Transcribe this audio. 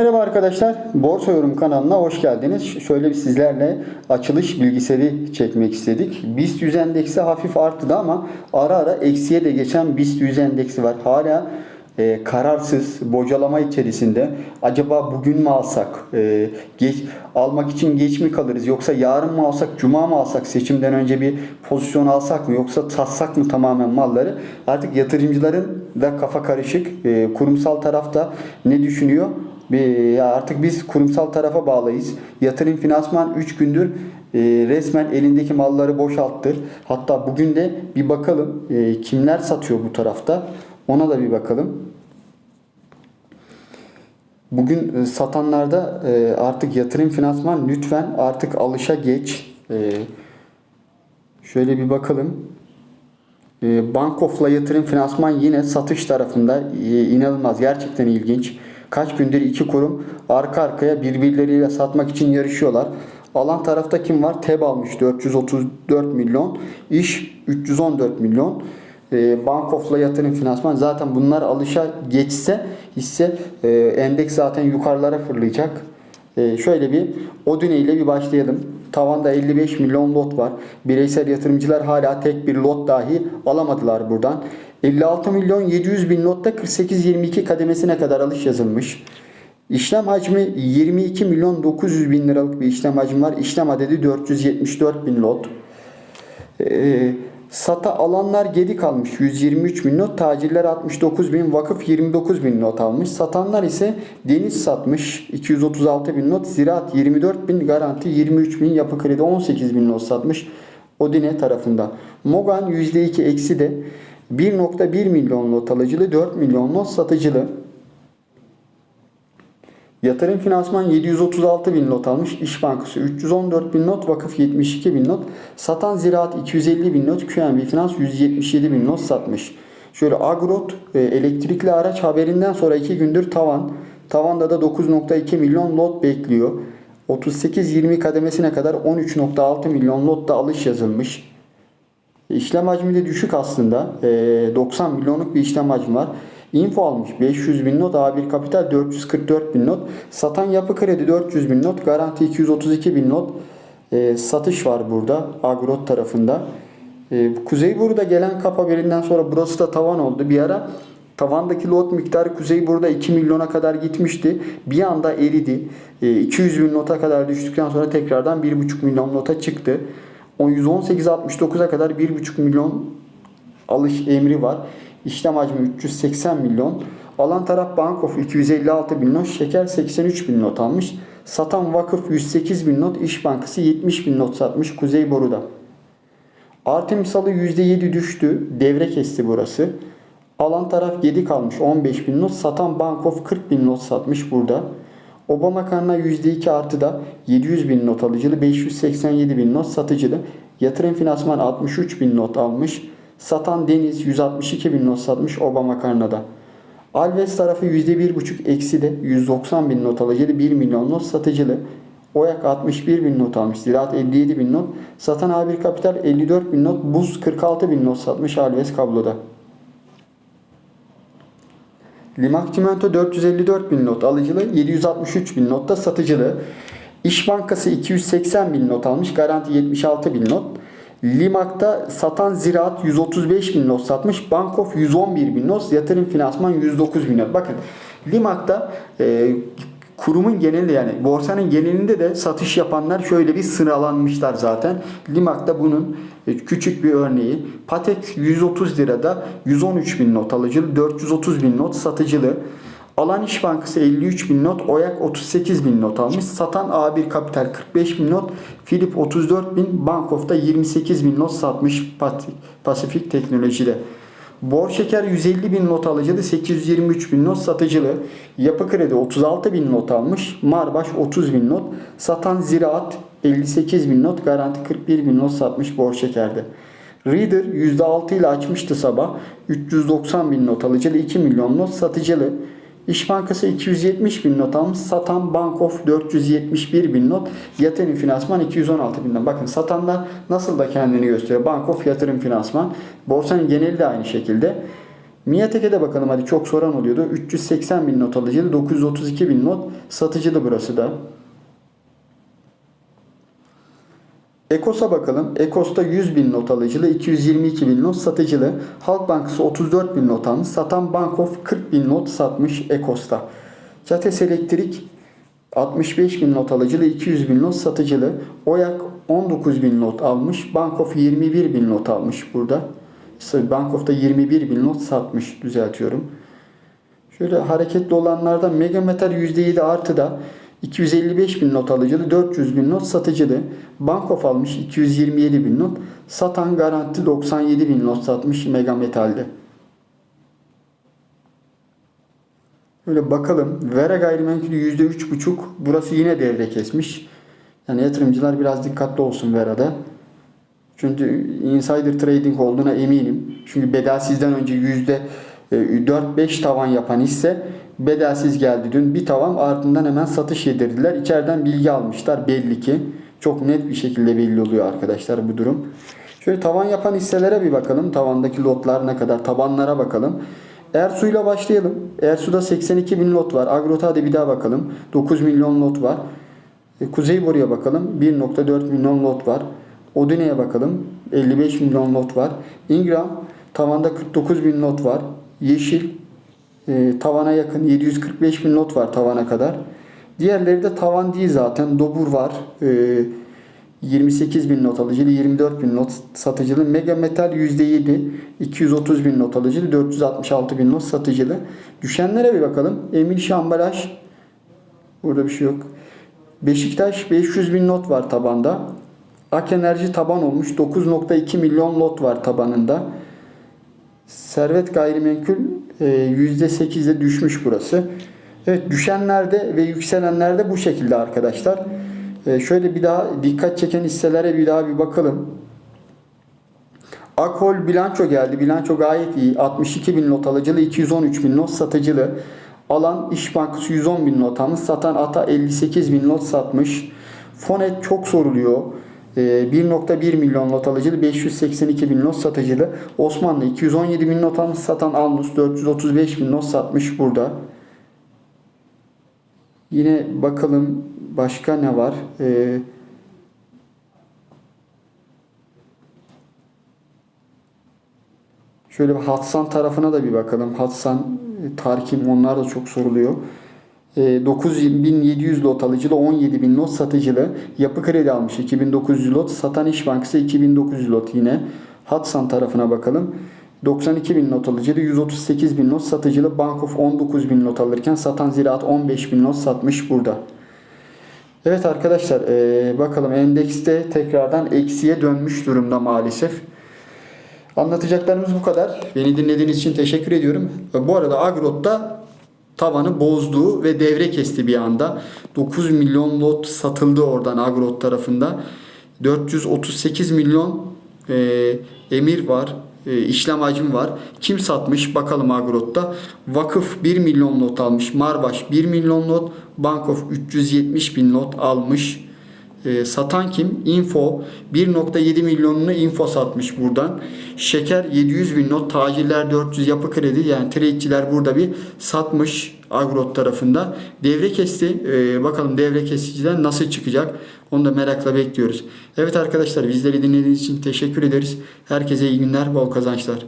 Merhaba arkadaşlar, Borsa Yorum kanalına hoş geldiniz. Şöyle bir sizlerle açılış bilgisayarı çekmek istedik. BIST 100 endeksi hafif arttı ama ara ara eksiye de geçen BIST 100 endeksi var. Hala e, kararsız, bocalama içerisinde. Acaba bugün mü alsak, e, geç, almak için geç mi kalırız yoksa yarın mı alsak, cuma mı alsak, seçimden önce bir pozisyon alsak mı yoksa satsak mı tamamen malları? Artık yatırımcıların da kafa karışık. E, kurumsal tarafta ne düşünüyor? Artık biz kurumsal tarafa bağlıyız. Yatırım finansman 3 gündür e, resmen elindeki malları boşalttı. Hatta bugün de bir bakalım e, kimler satıyor bu tarafta. Ona da bir bakalım. Bugün e, satanlarda artık yatırım finansman lütfen artık alışa geç. Şöyle bir bakalım. E, Bankof'la yatırım finansman yine satış tarafında inanılmaz gerçekten ilginç. Kaç gündür iki kurum arka arkaya birbirleriyle satmak için yarışıyorlar. Alan tarafta kim var? TEB almış 434 milyon. İş 314 milyon. E, Bankof'la yatırım finansman zaten bunlar alışa geçse hisse e, endeks zaten yukarılara fırlayacak. E, şöyle bir Odine ile bir başlayalım. Tavanda 55 milyon lot var. Bireysel yatırımcılar hala tek bir lot dahi alamadılar buradan. 56 milyon 700 bin lotta 48-22 kademesine kadar alış yazılmış. İşlem hacmi 22 milyon 900 bin liralık bir işlem hacmi var. İşlem adedi 474 bin lot. Ee, sata alanlar geri kalmış 123 bin not, tacirler 69 bin, vakıf 29 bin not almış. Satanlar ise deniz satmış 236 bin not, ziraat 24 bin, garanti 23 bin, yapı kredi 18 bin not satmış. Odine tarafında. Mogan %2 eksi de 1.1 milyon lot alıcılı, 4 milyon not satıcılı. Yatırım finansman 736 bin not almış. İş Bankası 314 bin not. Vakıf 72 bin not. Satan ziraat 250 bin not. QNB Finans 177 bin not satmış. Şöyle Agrot e, elektrikli araç haberinden sonra 2 gündür tavan. Tavanda da 9.2 milyon lot bekliyor. 38-20 kademesine kadar 13.6 milyon lotta alış yazılmış. İşlem hacmi de düşük aslında. Ee, 90 milyonluk bir işlem hacmi var. Info almış 500 bin not, A1 Kapital 444 bin not, satan yapı kredi 400 bin not, garanti 232 bin not, Ee, satış var burada Agrot tarafında. Ee, Kuzeyburnu'da gelen kap haberinden sonra burası da tavan oldu. Bir ara tavandaki lot miktarı Kuzeyburnu'da 2 milyona kadar gitmişti. Bir anda eridi. Ee, 200 bin nota kadar düştükten sonra tekrardan 1,5 milyon nota çıktı. O 118.69'a kadar 1,5 milyon alış emri var. İşlem hacmi 380 milyon. Alan taraf Bankof 256 bin not. Şeker 83 bin not almış. Satan vakıf 108 bin not. İş Bankası 70 bin not satmış Kuzey Boru'da. Artemis Alı %7 düştü. Devre kesti burası. Alan taraf 7 kalmış 15 bin not. Satan Bankof 40 bin not satmış burada. Obama karna %2 artıda 700 bin not alıcılı 587 bin not satıcılı. Yatırım finansman 63 bin not almış. Satan Deniz 162 bin not satmış Obama karnada. Alves tarafı %1,5 eksi de 190 bin not alıcılı 1 milyon not satıcılı. Oyak 61 bin not almış. Ziraat 57 bin not. Satan A1 Kapital 54 bin not. Buz 46 bin not satmış Alves kabloda. Limak Çimento 454 bin not alıcılı, 763 bin notta satıcılı. İş Bankası 280 bin not almış, garanti 76 bin not. Limak'ta satan ziraat 135 bin not satmış, Bankof 111 bin not, yatırım finansman 109 bin not. Bakın Limak'ta e, kurumun genelinde yani borsanın genelinde de satış yapanlar şöyle bir sıralanmışlar zaten. Limak'ta bunun e, küçük bir örneği. Patek 130 lirada 113 bin not alıcılı, 430 bin not satıcılı. Alan İş Bankası 53 bin not, Oyak 38 bin not almış. Satan A1 Kapital 45 bin not, Philip 34 bin, Bankof'ta 28 bin not satmış Pasifik Teknoloji'de. Bor Şeker 150 bin not alıcılı, 823 bin not satıcılı. Yapı Kredi 36 bin not almış. Marbaş 30 bin not. Satan Ziraat 58 bin not. Garanti 41 bin not satmış Bor Şeker'de. Reader %6 ile açmıştı sabah. 390 bin not alıcılı, 2 milyon not satıcılı. İş Bankası 270 bin not almış. Satan Bankof 471 bin not. Yatırım Finansman 216 bin not. Bakın satanlar nasıl da kendini gösteriyor. Bankof Yatırım Finansman. Borsanın geneli de aynı şekilde. Miatek'e bakalım hadi çok soran oluyordu. 380 bin not alıcılı, 932 bin not satıcılı burası da. Ekos'a bakalım. Ekos'ta 100 bin not alıcılı, 222 bin not satıcılı. Halk Bankası 34 bin not almış. Satan Bankof 40 bin not satmış Ekos'ta. Cates Elektrik 65 bin not alıcılı, 200 bin not satıcılı. Oyak 19 bin not almış. Bankof 21 bin not almış burada. Bankof'ta 21 bin not satmış düzeltiyorum. Şöyle hareketli olanlardan Megametal %7 artıda 255 bin not alıcılı, 400 bin not satıcılı. Bankof almış 227 bin not. Satan Garanti 97 bin not satmış Megametal'de. Öyle bakalım. Vera gayrimenkulü %3,5. Burası yine devre kesmiş. Yani yatırımcılar biraz dikkatli olsun Vera'da. Çünkü insider trading olduğuna eminim. Çünkü bedelsizden önce yüzde 4-5 tavan yapan hisse bedelsiz geldi dün. Bir tavan ardından hemen satış yedirdiler. İçeriden bilgi almışlar belli ki. Çok net bir şekilde belli oluyor arkadaşlar bu durum. Şöyle tavan yapan hisselere bir bakalım. Tavandaki lotlar ne kadar? Tabanlara bakalım. Ersu'yla başlayalım. Ersu'da 82 bin lot var. Agrota'da bir daha bakalım. 9 milyon lot var. E, Kuzeyboru'ya bakalım. 1.4 milyon lot var. Odine'ye bakalım. 55 milyon lot var. Ingram tavanda 49 bin lot var. Yeşil e, tavana yakın 745 bin lot var tavana kadar. Diğerleri de tavan değil zaten. Dobur var. E, 28 bin not alıcılı, 24 bin not satıcılı. Mega Metal %7, 230 bin not alıcılı, 466 bin not satıcılı. Düşenlere bir bakalım. Emil Şambalaj, burada bir şey yok. Beşiktaş 500 bin not var tabanda. Ak Enerji taban olmuş. 9.2 milyon lot var tabanında. Servet gayrimenkul e, %8'e düşmüş burası. Evet düşenlerde ve yükselenlerde bu şekilde arkadaşlar. E, şöyle bir daha dikkat çeken hisselere bir daha bir bakalım. Akol bilanço geldi. Bilanço gayet iyi. 62 bin not alıcılı, 213 bin not satıcılı. Alan İş Bankası 110 bin not almış. Satan Ata 58 bin not satmış. Fonet çok soruluyor. Ee, 1.1 milyon not alıcılı, 582 bin not satıcılı. Osmanlı 217 bin almış. Satan Alnus 435 bin not satmış burada. Yine bakalım başka ne var? Ee, Şöyle Hatsan tarafına da bir bakalım. Hatsan, e, Tarkim onlar da çok soruluyor. E, 9700 lot alıcılı, 17000 lot satıcılı. Yapı kredi almış 2900 lot. Satan İş Bankası 2900 lot yine. Hatsan tarafına bakalım. 92 bin not alıcılı, 138 bin not satıcılı. Bankof 19 bin not alırken satan Ziraat 15 bin not satmış burada. Evet arkadaşlar e, bakalım endekste tekrardan eksiye dönmüş durumda maalesef. Anlatacaklarımız bu kadar. Beni dinlediğiniz için teşekkür ediyorum. Bu arada Agrot'ta tavanı bozdu ve devre kesti bir anda. 9 milyon lot satıldı oradan Agrot tarafında. 438 milyon e, emir var. E, işlem hacim var. Kim satmış bakalım Agrot'ta. Vakıf 1 milyon lot almış. Marbaş 1 milyon lot. Bankof 370 bin lot almış. E, satan kim? Info 1.7 milyonunu Info satmış buradan. Şeker 700 bin not, tacirler 400 yapı kredi yani trade'ciler burada bir satmış Agrot tarafında. Devre kesti. E, bakalım devre kesiciden nasıl çıkacak? Onu da merakla bekliyoruz. Evet arkadaşlar bizleri dinlediğiniz için teşekkür ederiz. Herkese iyi günler, bol kazançlar.